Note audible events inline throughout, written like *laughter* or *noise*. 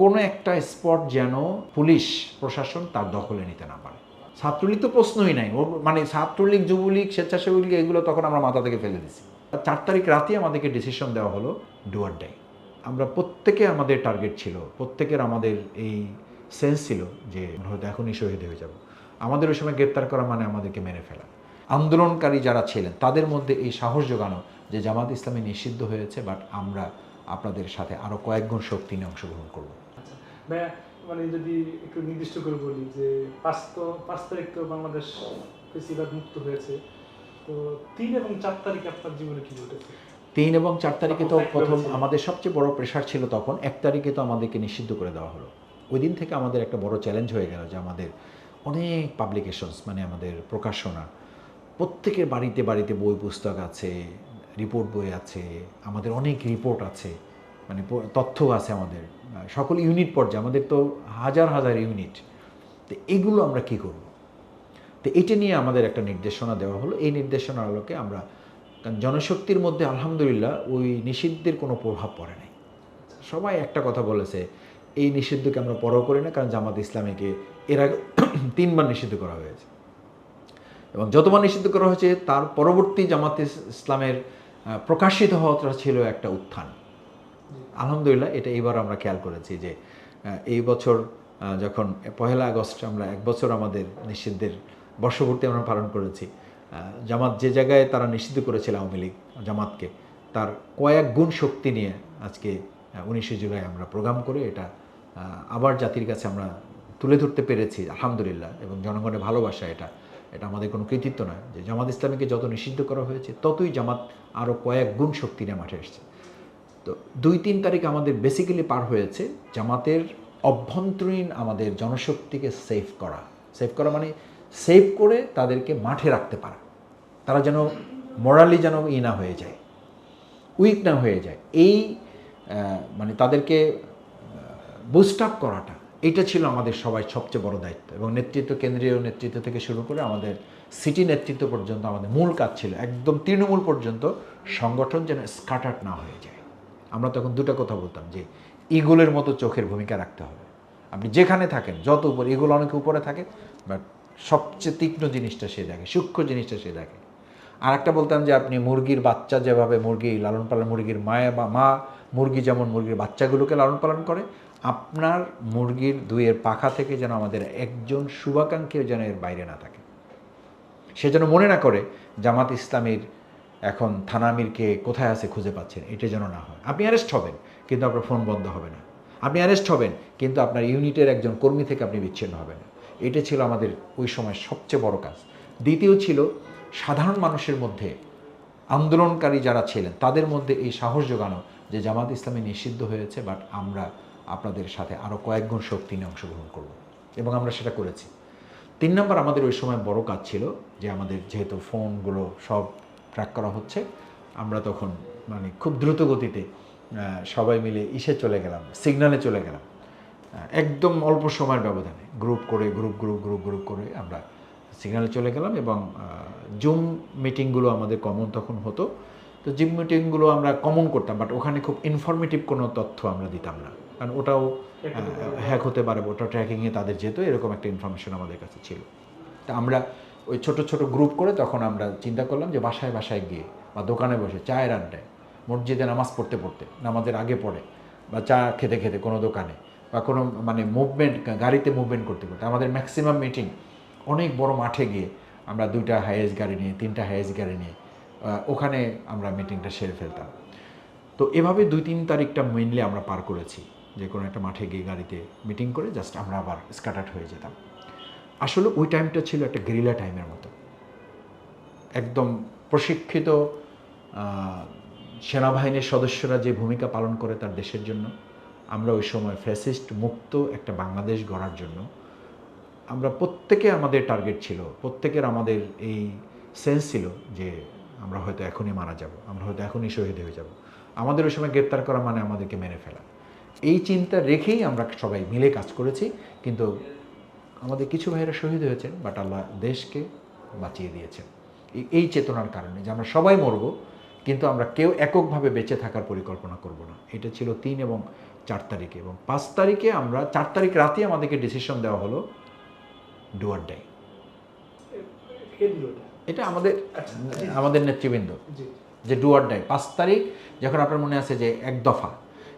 কোনো একটা স্পট যেন পুলিশ, প্রশাসন তার দখলে নিতে না পারে। ছাত্রলীগ তো প্রশ্নই নাই। ওর মানে ছাত্রলীগ, যুবলীগ স্বেচ্ছাসেবী লীগ এগুলো তখন আমরা মাথা থেকে ফেলে দিছি। চার তারিখ রাতে আমাদেরকে ডিসিশন দেওয়া হলো ডুয়ার ডাই আমরা প্রত্যেকে আমাদের টার্গেট ছিল, প্রত্যেকের আমাদের এই সেন্স ছিল যে হয়তো এখনই শহীদ হয়ে যাব। আমাদের ওই সময় গ্রেপ্তার করা মানে আমাদেরকে মেরে ফেলা। আন্দোলনকারী যারা ছিলেন, তাদের মধ্যে এই সাহস জোগানো যে জামাত ইসলামী নিষিদ্ধ হয়েছে বাট আমরা আপনাদের সাথে আরও কয়েক গুণ শক্তি নিয়ে অংশগ্রহণ করব। মানে যদি একটু নির্দিষ্ট করে বলি যে পাঁচ তো পাঁচ তারিখ তো বাংলাদেশ ফেসিবাদ মুক্ত হয়েছে তো তিন এবং চার তারিখ আপনার জীবনে কি ঘটেছে? তিন এবং চার তারিখে তো প্রথম আমাদের সবচেয়ে বড় প্রেশার ছিল তখন এক তারিখে তো আমাদেরকে নিষিদ্ধ করে দেওয়া হলো। ওই দিন থেকে আমাদের একটা বড় চ্যালেঞ্জ হয়ে গেল যে আমাদের অনেক পাবলিকেশনস মানে আমাদের প্রকাশনা প্রত্যেকের বাড়িতে বাড়িতে বই পুস্তক আছে রিপোর্ট বই আছে আমাদের অনেক রিপোর্ট আছে। মানে তথ্য আছে আমাদের। সকল ইউনিট পর্যায়ে, আমাদের তো হাজার হাজার ইউনিট তো এগুলো আমরা কি করব? তো এটা নিয়ে আমাদের একটা নির্দেশনা দেওয়া হলো। এই নির্দেশনার আলোকে আমরা, কারণ জনশক্তির মধ্যে আলহামদুলিল্লাহ ওই নিষিদ্ধের কোনো প্রভাব পড়ে নাই। সবাই একটা কথা বলেছে, এই নিষিদ্ধকে আমরা পরও করি না, কারণ জামাত ইসলামীকে এর আগে *coughs* তিনবার নিষিদ্ধ করা হয়েছে। এবং যতবার নিষিদ্ধ করা হয়েছে, তার পরবর্তী জামাত ইস- ইসলামের প্রকাশিত হওয়াটা ছিল একটা উত্থান। আলহামদুলিল্লাহ, এটা এইবার আমরা খেয়াল করেছি যে এই বছর যখন পহেলা আগস্ট আমরা এক বছর আমাদের নিষিদ্ধের বর্ষপূর্তি আমরা পালন করেছি জামাত যে জায়গায় তারা নিষিদ্ধ করেছিল আওয়ামী লীগ জামাতকে, তার কয়েক গুণ শক্তি নিয়ে আজকে উনিশে জুলাই আমরা প্রোগ্রাম করে এটা আবার জাতির কাছে আমরা তুলে ধরতে পেরেছি, আলহামদুলিল্লাহ, এবং জনগণের ভালোবাসা এটা এটা আমাদের কোনো কৃতিত্ব নয়। যে জামাত ইসলামীকে যত নিষিদ্ধ করা হয়েছে, ততই জামাত আরও কয়েক গুণ শক্তি নিয়ে মাঠে এসছে। তো দুই তিন তারিখ আমাদের বেসিক্যালি পার হয়েছে জামাতের অভ্যন্তরীণ আমাদের জনশক্তিকে সেভ করা। সেভ করা মানে সেভ করে তাদেরকে মাঠে রাখতে পারা। তারা যেন মোরালি যেন ই না হয়ে যায় উইক না হয়ে যায়। এই মানে তাদেরকে বুস্ট আপ করাটা, এটা ছিল আমাদের সবাই সবচেয়ে বড় দায়িত্ব এবং নেতৃত্ব, কেন্দ্রীয় নেতৃত্ব থেকে শুরু করে আমাদের সিটি নেতৃত্ব পর্যন্ত আমাদের মূল কাজ ছিল একদম তৃণমূল পর্যন্ত সংগঠন যেন স্কাটার্ড না হয়ে যায়। আমরা তখন দুটো কথা বলতাম যে ইগুলের মতো চোখের ভূমিকা রাখতে হবে। আপনি যেখানে থাকেন, যত উপরে ইগুল অনেক উপরে থাকে বাট সবচেয়ে তীক্ষ্ণ জিনিসটা সে দেখে, সূক্ষ্ম জিনিসটা সে দেখে। আর একটা বলতাম যে আপনি মুরগির বাচ্চা যেভাবে মুরগি লালন পালন, মুরগির মায়া বা মা, মুরগি যেমন মুরগির বাচ্চাগুলোকে লালন পালন করে, আপনার মুরগির দুইয়ের পাখা থেকে যেন আমাদের একজন শুভাকাঙ্ক্ষীও যেন এর বাইরে না থাকে। সে যেন মনে না করে জামাত ইসলামীর এখন থানা আমিরকে কোথায় আছে খুঁজে পাচ্ছেন? এটা যেন না হয়। আপনি অ্যারেস্ট হবেন, কিন্তু আপনার ফোন বন্ধ হবে না। আপনি অ্যারেস্ট হবেন, কিন্তু আপনার ইউনিটের একজন কর্মী থেকে আপনি বিচ্ছিন্ন হবেন। এটা ছিল আমাদের ওই সময় সবচেয়ে বড় কাজ। দ্বিতীয় ছিল, সাধারণ মানুষের মধ্যে আন্দোলনকারী যারা ছিলেন, তাদের মধ্যে এই সাহস জোগানো যে জামাত ইসলামী নিষিদ্ধ হয়েছে বাট আমরা আপনাদের সাথে আরও কয়েকগুণ শক্তি নিয়ে অংশগ্রহণ করব। এবং আমরা সেটা করেছি। তিন নম্বর আমাদের ওই সময় বড় কাজ ছিল যে আমাদের যেহেতু ফোনগুলো সব ট্র্যাক করা হচ্ছে। আমরা তখন মানে খুব দ্রুত গতিতে সবাই মিলে ইসে চলে গেলাম সিগনালে চলে গেলাম। একদম অল্প সময়ের ব্যবধানে গ্রুপ করে গ্রুপ গ্রুপ গ্রুপ গ্রুপ করে আমরা সিগনালে চলে গেলাম এবং জুম মিটিংগুলো আমাদের কমন তখন হতো। তো জিম মিটিংগুলো আমরা কমন করতাম বাট ওখানে খুব ইনফরমেটিভ কোনো তথ্য আমরা দিতাম না। কারণ ওটাও হ্যাক হতে পারে। ওটা ট্র্যাকিংয়ে তাদের যেত এরকম একটা ইনফরমেশন আমাদের কাছে ছিল। তা আমরা ওই ছোট ছোট গ্রুপ করে তখন আমরা চিন্তা করলাম যে বাসায় বাসায় গিয়ে বা দোকানে বসে চায়ের আড্ডায়, মসজিদে নামাজ পড়তে পড়তে, নামাজের আগে পড়ে বা চা খেতে খেতে কোনো দোকানে বা কোনো মানে মুভমেন্ট গাড়িতে মুভমেন্ট করতে করতে। আমাদের ম্যাক্সিমাম মিটিং অনেক বড় মাঠে গিয়ে আমরা দুইটা হাইয়েস্ট গাড়ি নিয়ে, তিনটা হাইয়েস্ট গাড়ি নিয়ে ওখানে আমরা মিটিংটা সেরে ফেলতাম। তো এভাবে দুই তিন তারিখটা মেনলি আমরা পার করেছি। যে কোনো একটা মাঠে গিয়ে গাড়িতে মিটিং করে জাস্ট আমরা আবার স্কাটার্ট হয়ে যেতাম। আসলে ওই টাইমটা ছিল একটা গেরিলা টাইমের মতো। একদম প্রশিক্ষিত সেনাবাহিনীর সদস্যরা যে ভূমিকা পালন করে তার দেশের জন্য, আমরা ওই সময় ফ্যাসিস্ট মুক্ত একটা বাংলাদেশ গড়ার জন্য, আমরা প্রত্যেকে আমাদের টার্গেট ছিল, প্রত্যেকের আমাদের এই সেন্স ছিল যে আমরা হয়তো এখনই মারা যাব, আমরা হয়তো এখনই শহীদ হয়ে যাব। আমাদের ওই সময় গ্রেপ্তার করা মানে আমাদেরকে মেরে ফেলা। এই চিন্তা রেখেই আমরা সবাই মিলে কাজ করেছি, কিন্তু আমাদের কিছু ভাইয়েরা শহীদ হয়েছেন বাট আল্লাহ দেশকে বাঁচিয়ে দিয়েছেন। এই- চেতনার কারণে যে আমরা সবাই মরব কিন্তু আমরা কেউ এককভাবে বেঁচে থাকার পরিকল্পনা করব না। এটা ছিল তিন এবং চার তারিখে এবং পাঁচ তারিখে আমরা চার তারিখ রাতে আমাদেরকে ডিসিশন দেওয়া হলো ডুয়ার ডাই এটা? এটা আমাদের আচ্ছা, আমাদের নেতৃবৃন্দ। যে ডুয়ার ডাই পাঁচ তারিখ যখন আপনার মনে আছে যে এক দফা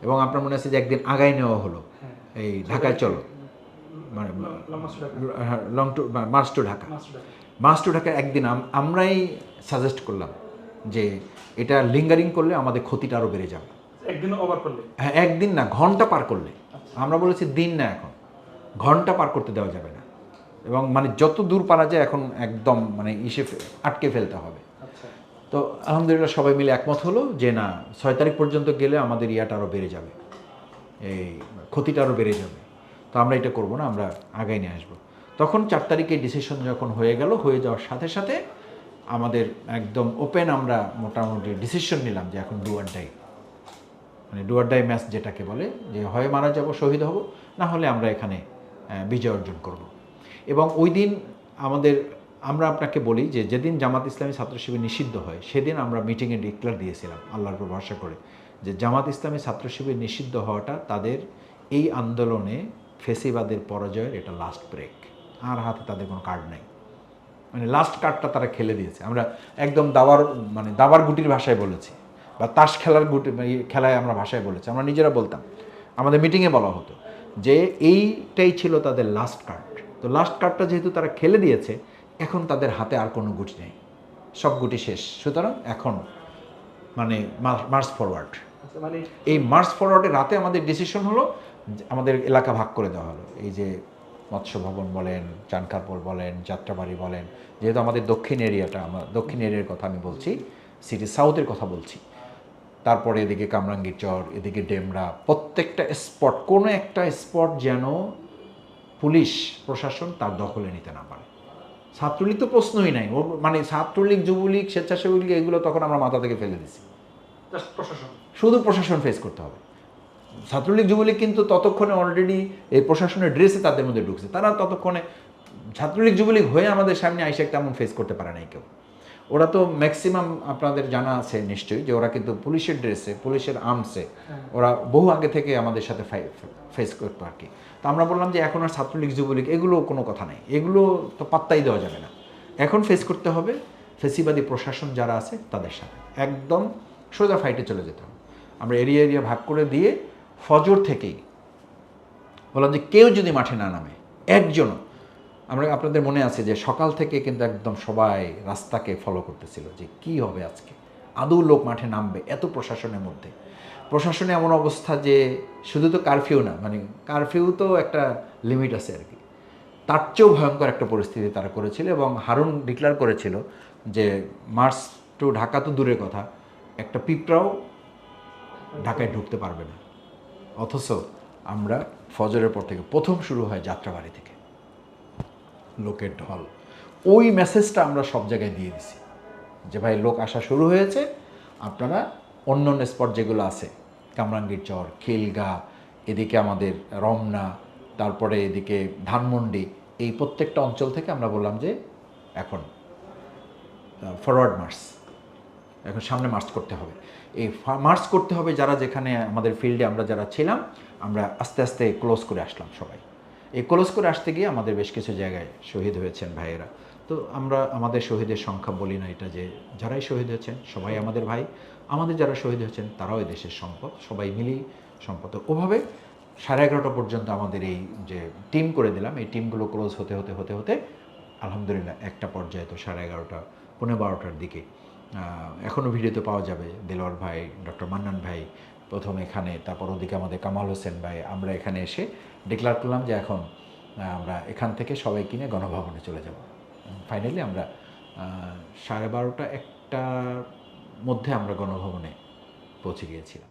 এবং আপনার মনে আছে যে একদিন আগায় নেওয়া হলো হ্যাঁ। এই ঢাকায় চলো। মানে long to March to Dhaka. Master March to Dhaka একদিন আমরাই সাজেস্ট করলাম যে এটা লিঙ্গারিং করলে আমাদের ক্ষতিটা আরও বেড়ে যাবে। একদিন ওভার করলে? হ্যাঁ একদিন না ঘণ্টা পার করলে। আচ্ছা। আমরা বলেছি দিন না এখন। ঘণ্টা পার করতে দেওয়া যাবে না। এবং মানে যত দূর পারা যায় এখন একদম মানে ইসে আটকে ফেলতে হবে। আচ্ছা। তো আলহামদুলিল্লাহ সবাই মিলে একমত হলো যে না ছয় তারিখ পর্যন্ত গেলে আমাদের ইয়াটা আরও বেড়ে যাবে। এই ক্ষতিটা আরও বেড়ে যাবে। তো আমরা এটা করব না, আমরা আগাই নিয়ে আসব। তখন চার তারিখে ডিসিশন যখন হয়ে গেল, হয়ে যাওয়ার সাথে সাথে আমাদের একদম ওপেন আমরা মোটামুটি ডিসিশন নিলাম যে এখন ডুয়ার ডাই মানে ডুয়ার ডাই ম্যাচ যেটাকে বলে, যে হয় মারা যাব, শহীদ হব, না হলে আমরা এখানে বিজয় অর্জন করব। এবং ওই দিন আমাদের, আমরা আপনাকে বলি যে যেদিন জামাত ইসলামী ছাত্র শিবির নিষিদ্ধ হয়, সেদিন আমরা মিটিংয়ে ডিক্লার দিয়েছিলাম, আল্লাহর উপর ভরসা করে, যে জামাত ইসলামী ছাত্র শিবির নিষিদ্ধ হওয়াটা তাদের এই আন্দোলনে ফেসিবাদের পরাজয়ের এটা লাস্ট ব্রেক আর হাতে তাদের কোনো কার্ড নাই। মানে লাস্ট কার্ডটা তারা খেলে দিয়েছে। আমরা একদম দাবার মানে দাবার গুটির ভাষায় বলেছি। বা তাস খেলার গুটি মানে খেলায় আমরা ভাষায় বলেছি। আমরা নিজেরা বলতাম। আমাদের মিটিংয়ে বলা হতো যে এইটাই ছিল তাদের লাস্ট কার্ড তো লাস্ট কার্ডটা যেহেতু তারা খেলে দিয়েছে এখন তাদের হাতে আর কোনো গুটি নেই। সব গুটি শেষ। সুতরাং এখন মানে মার্চ ফরওয়ার্ড আচ্ছা মানে এই মার্চ ফরওয়ার্ডে রাতে আমাদের ডিসিশন হলো আমাদের এলাকা ভাগ করে দেওয়া হলো। এই যে মৎস্য ভবন বলেন চানকারপোল বলেন যাত্রাবাড়ি বলেন যেহেতু আমাদের দক্ষিণ এরিয়াটা আমরা দক্ষিণ এরিয়ার কথা আমি বলছি সিটি সাউথের কথা বলছি। তারপরে এদিকে কামরাঙ্গীর চর এদিকে ডেমরা প্রত্যেকটা স্পট কোনো একটা স্পট যেন পুলিশ প্রশাসন তার দখলে নিতে না পারে। ছাত্রলীগ তো প্রশ্নই নাই। মানে ছাত্রলীগ যুবলীগ স্বেচ্ছাসেবক লীগ এগুলো তখন আমরা মাথা থেকে ফেলে দিছি। শুধু প্রশাসন ফেস করতে হবে। ছাত্রলীগ যুবলীগ কিন্তু ততক্ষণে অলরেডি এই প্রশাসনের ড্রেসে তাদের মধ্যে ঢুকছে। তারা ততক্ষণে ছাত্রলীগ যুবলীগ হয়ে আমাদের সামনে আইসে তেমন ফেস করতে পারে নাই কেউ। ওরা তো ম্যাক্সিমাম আপনাদের জানা আছে নিশ্চয়ই যে ওরা কিন্তু পুলিশের ড্রেসে পুলিশের আর্মসে হ্যাঁ। ওরা বহু আগে থেকে আমাদের সাথে ফেস করতো আর কি। তো আমরা বললাম যে এখন আর ছাত্রলীগ যুবলীগ এগুলো কোনো কথা নেই। এগুলো তো পাত্তাই দেওয়া যাবে না। এখন ফেস করতে হবে ফেসিবাদী প্রশাসন যারা আছে তাদের সাথে। একদম সোজা ফাইটে চলে যেতে হবে। আমরা এরিয়া এরিয়া ভাগ করে দিয়ে ফজর থেকেই। বললাম যে কেউ যদি মাঠে না নামে, একজনও। আমরা আপনাদের মনে আছে যে সকাল থেকে কিন্তু একদম সবাই রাস্তাকে ফলো করতেছিল যে কি হবে আজকে? আদৌ লোক মাঠে নামবে এত প্রশাসনের মধ্যে। প্রশাসনে এমন অবস্থা যে শুধু তো কারফিউ না মানে কারফিউ তো একটা লিমিট আছে আর কি। তার চেয়েও ভয়ঙ্কর একটা পরিস্থিতি তারা করেছিল এবং হারুন ডিক্লেয়ার করেছিল যে মার্চ টু ঢাকা তো দূরের কথা, একটা পিঁপড়াও ঢাকায় ঢুকতে পারবে না। অথচ আমরা ফজরের পর থেকে প্রথম শুরু হয় যাত্রাবাড়ি থেকে। লোকের ঢল। ওই মেসেজটা আমরা সব জায়গায় দিয়ে দিছি যে, ভাই, লোক আসা শুরু হয়েছে। আপনারা অন্য অন্য স্পট যেগুলো আছে, কামরাঙ্গীর চর, খিলগা, এদিকে আমাদের রমনা, তারপরে এদিকে ধানমন্ডি, এই প্রত্যেকটা অঞ্চল থেকে আমরা বললাম যে, এখন ফরওয়ার্ড মার্চ এখন সামনে মার্চ করতে হবে। এই মার্চ করতে হবে যারা যেখানে আমাদের ফিল্ডে আমরা যারা ছিলাম, আমরা আস্তে আস্তে ক্লোজ করে আসলাম সবাই। এই ক্লোজ করে আসতে গিয়ে আমাদের বেশ কিছু জায়গায় শহীদ হয়েছেন ভাইয়েরা। তো আমরা আমাদের শহীদের সংখ্যা বলি না এটা যে যারাই শহীদ হয়েছেন, সবাই আমাদের ভাই। আমাদের যারা শহীদ হয়েছেন, তারাও দেশের সম্পদ। সবাই মিলেই সম্পদ। ওভাবে সাড়ে এগারোটা পর্যন্ত আমাদের এই যে টিম করে দিলাম, এই টিমগুলো ক্লোজ হতে হতে হতে হতে, আলহামদুলিল্লাহ একটা পর্যায়ে তো সাড়ে এগারোটা পনেরো বারোটার দিকে এখনও ভিডিওতে পাওয়া যাবে। দেলোয়ার ভাই, ডক্টর মান্নান ভাই প্রথম এখানে, তারপর ওদিকে আমাদের কামাল হোসেন ভাই। আমরা এখানে এসে ডিক্লার করলাম যে এখন আমরা এখান থেকে সবাই কিনে গণভবনে চলে যাব। ফাইনালি আমরা সাড়ে বারোটা একটার মধ্যে আমরা গণভবনে পৌঁছে গিয়েছিলাম।